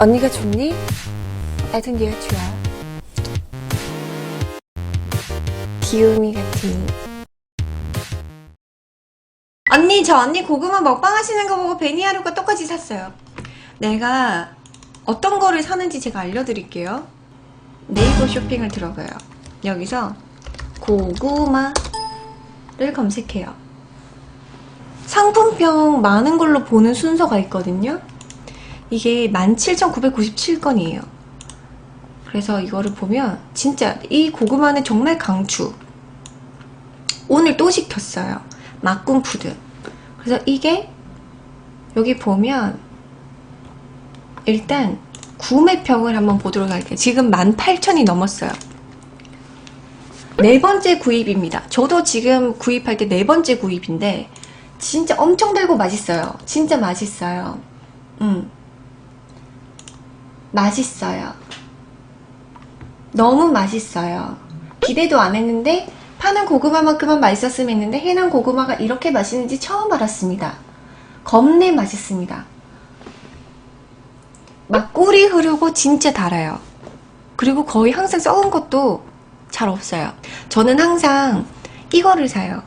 언니가 좋니? 나도 네가 좋아. 귀요미 같으니. 언니 저 언니 고구마 먹방 하시는 거 보고 베니하루가 똑같이 샀어요 내가 어떤 거를 사는지 제가 알려드릴게요 네이버 쇼핑을 들어가요 여기서 고구마를 검색해요 상품평 많은 걸로 보는 순서가 있거든요 이게 17,997건이에요. 그래서 이거를 보면 진짜 이 고구마는 정말 강추. 오늘 또 시켰어요. 막꿈푸드. 그래서 이게 여기 보면 일단 구매평을 한번 보도록 할게요. 지금 18,000이 넘었어요. 네 번째 구입입니다. 저도 지금 구입할 때 네 번째 구입인데 진짜 엄청 달고 맛있어요. 진짜 맛있어요. 음 맛있어요 너무 맛있어요 기대도 안 했는데 파는 고구마만큼은 맛있었으면 했는데 해남 고구마가 이렇게 맛있는지 처음 알았습니다. 겁내 맛있습니다. 막 꿀이 흐르고 진짜 달아요. 그리고 거의 항상 썩은 것도 잘 없어요. 저는 항상 이거를 사요.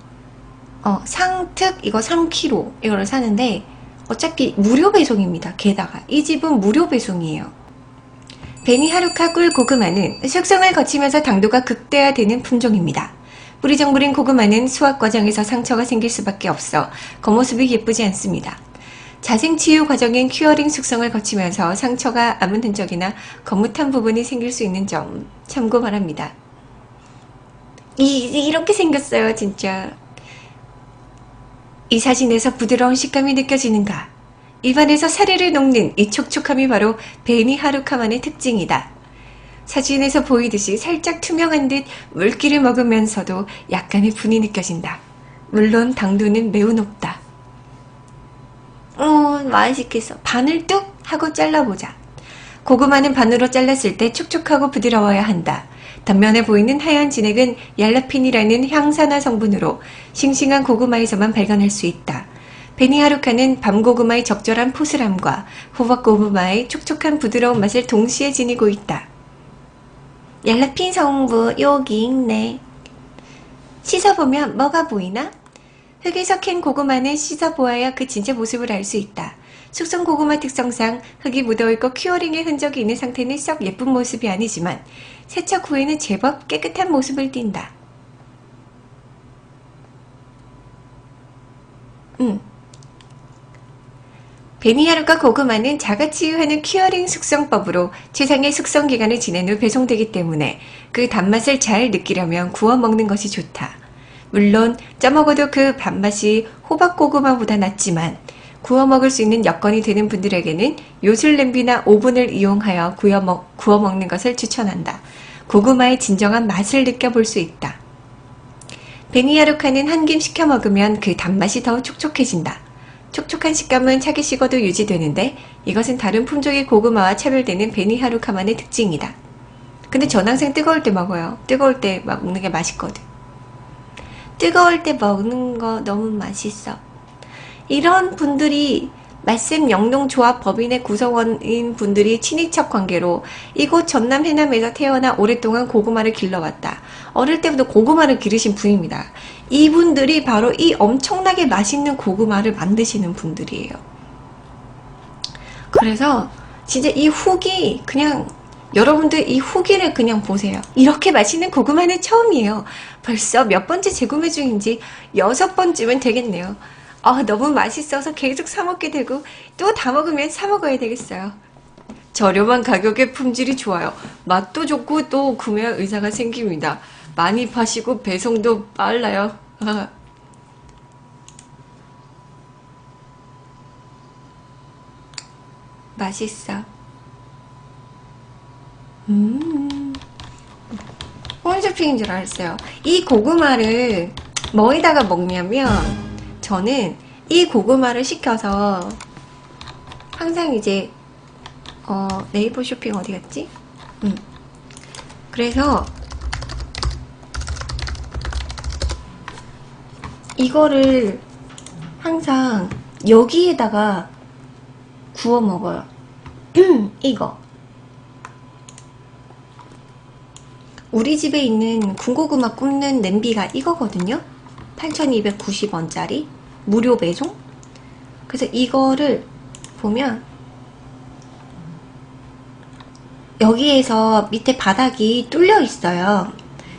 어, 상특 이거 3kg 이거를 사는데 어차피 무료 배송입니다. 게다가 이 집은 무료 배송이에요. 베니 하루카 꿀 고구마는 숙성을 거치면서 당도가 극대화되는 품종입니다. 뿌리 정부린 고구마는 수확 과정에서 상처가 생길 수밖에 없어 겉모습이 예쁘지 않습니다. 자생 치유 과정인 큐어링 숙성을 거치면서 상처가 아문 흔적이나 거뭇한 부분이 생길 수 있는 점 참고 바랍니다. 이, 이렇게 생겼어요, 진짜. 이 사진에서 부드러운 식감이 느껴지는가? 입안에서 사리를 녹는 이 촉촉함이 바로 베니 하루카만의 특징이다. 사진에서 보이듯이 살짝 투명한 듯 물기를 먹으면서도 약간의 분이 느껴진다. 물론 당도는 매우 높다. 어, 맛있겠어. 반을 뚝 하고 잘라보자. 고구마는 반으로 잘랐을 때 촉촉하고 부드러워야 한다. 단면에 보이는 하얀 진액은 얄라핀이라는 향산화 성분으로 싱싱한 고구마에서만 발견할 수 있다. 베니하루카는 밤고구마의 적절한 포슬함과 호박고구마의 촉촉한 부드러운 맛을 동시에 지니고 있다. 얄라핀 성분 여기 있네. 씻어보면 뭐가 보이나? 흙에서 캔 고구마는 씻어보아야 그 진짜 모습을 알 수 있다. 숙성 고구마 특성상 흙이 묻어있고 큐어링의 흔적이 있는 상태는 썩 예쁜 모습이 아니지만 세척 후에는 제법 깨끗한 모습을 띈다. 음. 베니하루카 고구마는 자가치유하는 큐어링 숙성법으로 최상의 숙성 기간을 지낸 후 배송되기 때문에 그 단맛을 잘 느끼려면 구워 먹는 것이 좋다. 물론 쪄먹어도 그 단맛이 호박고구마보다 낫지만 구워 먹을 수 있는 여건이 되는 분들에게는 요술 냄비나 오븐을 이용하여 구워, 먹, 구워 먹는 것을 추천한다. 고구마의 진정한 맛을 느껴볼 수 있다. 베니하루카는 한김 식혀 먹으면 그 단맛이 더 촉촉해진다. 촉촉한 식감은 차게 식어도 유지되는데 이것은 다른 품종의 고구마와 차별되는 베니하루카만의 특징이다. 근데 전 항상 뜨거울 때 먹어요. 뜨거울 때막 먹는 게 맛있거든. 뜨거울 때 먹는 거 너무 맛있어. 이런 분들이 말씀 영농조합 법인의 구성원인 분들이 친인척 관계로 이곳 전남 해남에서 태어나 오랫동안 고구마를 길러왔다. 어릴 때부터 고구마를 기르신 분입니다. 이분들이 바로 이 엄청나게 맛있는 고구마를 만드시는 분들이에요. 그래서 진짜 이 후기 그냥 여러분들 이 후기를 그냥 보세요. 이렇게 맛있는 고구마는 처음이에요. 벌써 몇 번째 재구매 중인지 여섯 번쯤은 되겠네요. 아, 너무 맛있어서 계속 사 먹게 되고 또 다 먹으면 사 먹어야 되겠어요. 저렴한 가격에 품질이 좋아요. 맛도 좋고 또 구매 의사가 생깁니다. 많이 파시고 배송도 빨라요. 맛있어. 음. 홈쇼핑인 줄 알았어요. 이 고구마를 뭐에다가 먹냐면 저는 이 고구마를 시켜서 항상 이제 어, 네이버 쇼핑 어디 갔지? 음. 그래서 이거를 항상 여기에다가 구워 먹어요. 이거. 우리 집에 있는 군고구마 굽는 냄비가 이거거든요. 8,290원짜리 무료 배송. 그래서 이거를 보면 여기에서 밑에 바닥이 뚫려 있어요.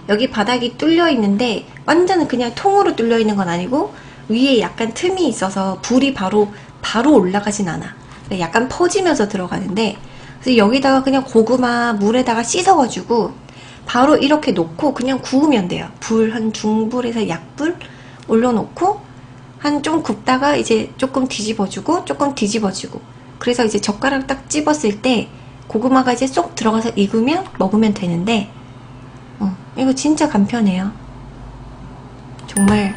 여기 바닥이 뚫려 있는데 완전 그냥 통으로 뚫려 있는 건 아니고 위에 약간 틈이 있어서 불이 바로 바로 올라가진 않아. 약간 퍼지면서 들어가는데 그래서 여기다가 그냥 고구마 물에다가 씻어가지고 바로 이렇게 놓고 그냥 구우면 돼요. 불 한 중불에서 약불 올려놓고 한 좀 굽다가 이제 조금 뒤집어주고 조금 뒤집어주고 그래서 이제 젓가락 딱 집었을 때 고구마가 이제 쏙 들어가서 익으면 먹으면 되는데 어, 이거 진짜 간편해요. 정말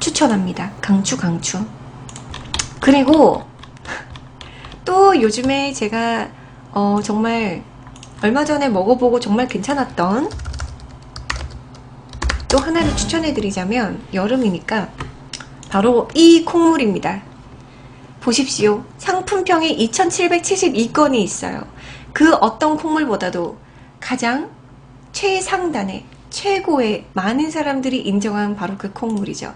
추천합니다. 강추 강추. 그리고 또 요즘에 제가 어, 정말 얼마 전에 먹어보고 정말 괜찮았던 또 하나를 추천해드리자면 여름이니까 바로 이 콩물입니다. 보십시오. 상품평에 2772건이 있어요. 그 어떤 콩물보다도 가장 최상단의 최고의 많은 사람들이 인정한 바로 그 콩물이죠.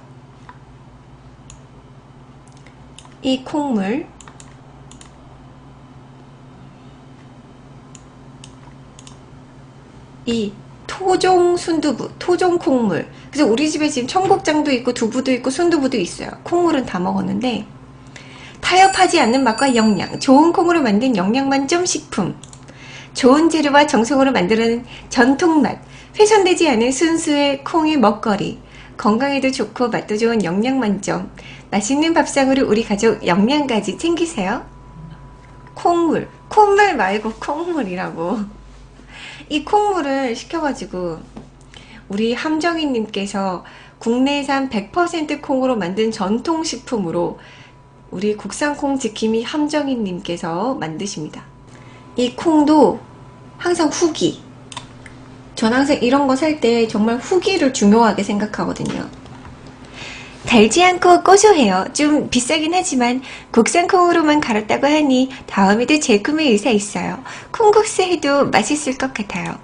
이 콩물 이 토종 순두부, 토종 콩물. 그래서 우리 집에 지금 청국장도 있고 두부도 있고 순두부도 있어요. 콩물은 다 먹었는데 타협하지 않는 맛과 영양, 좋은 콩으로 만든 영양 만점 식품. 좋은 재료와 정성으로 만드는 전통 맛, 훼손되지 않은 순수의 콩의 먹거리. 건강에도 좋고 맛도 좋은 영양 만점. 맛있는 밥상으로 우리 가족 영양까지 챙기세요. 콩물, 콩물 말고 콩물이라고. 이 콩물을 시켜가지고 우리 함정희님께서 국내산 100% 콩으로 만든 전통식품으로 우리 국산 콩 지킴이 함정희님께서 만드십니다. 이 콩도 항상 후기. 전 항상 이런 거 살 때 정말 후기를 중요하게 생각하거든요. 달지 않고 고소해요. 좀 비싸긴 하지만 국산 콩으로만 갈았다고 하니 다음에도 재구매 의사 있어요. 콩국수 해도 맛있을 것 같아요.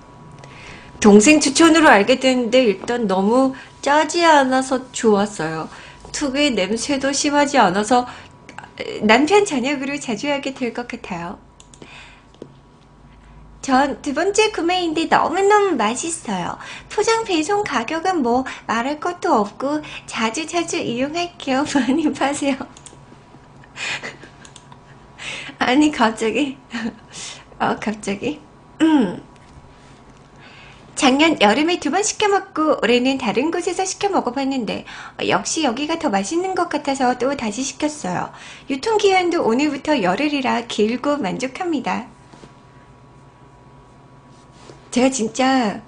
동생 추천으로 알게 됐는데 일단 너무 짜지 않아서 좋았어요. 특유의 냄새도 심하지 않아서 남편 저녁으로 자주 하게 될 것 같아요. 전 두 번째 구매인데 너무너무 맛있어요. 포장 배송 가격은 뭐 말할 것도 없고 자주 자주 이용할게요. 많이 파세요. 아니 갑자기 어 갑자기 음. 작년 여름에 두 번 시켜 먹고 올해는 다른 곳에서 시켜 먹어봤는데 어, 역시 여기가 더 맛있는 것 같아서 또 다시 시켰어요. 유통기한도 오늘부터 열흘이라 길고 만족합니다. 제가 진짜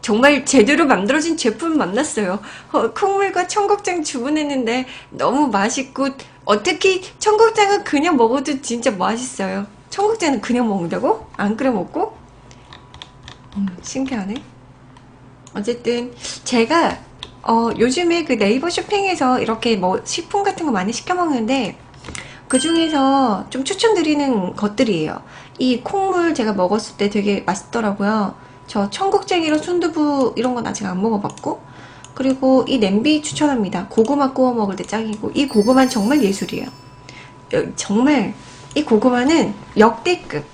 정말 제대로 만들어진 제품 만났어요. 어, 콩물과 청국장 주문했는데 너무 맛있고 어떻게 청국장은 그냥 먹어도 진짜 맛있어요. 청국장은 그냥 먹는다고? 안 끓여 먹고? 음, 신기하네. 어쨌든 제가 어, 요즘에 그 네이버 쇼핑에서 이렇게 뭐 식품 같은 거 많이 시켜 먹는데 그 중에서 좀 추천드리는 것들이에요. 이 콩물 제가 먹었을 때 되게 맛있더라고요. 저 청국장이랑 순두부 이런 건 아직 안 먹어봤고 그리고 이 냄비 추천합니다. 고구마 구워 먹을 때 짱이고 이 고구마는 정말 예술이에요. 여- 정말 이 고구마는 역대급.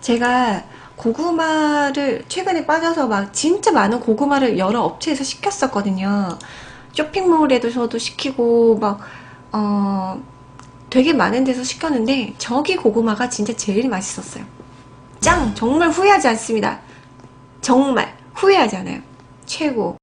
제가 고구마를 최근에 빠져서 막 진짜 많은 고구마를 여러 업체에서 시켰었거든요. 쇼핑몰에도 저도 시키고 막 어, 되게 많은 데서 시켰는데 저기 고구마가 진짜 제일 맛있었어요. 짱! 정말 후회하지 않습니다. 정말 후회하지 않아요. 최고.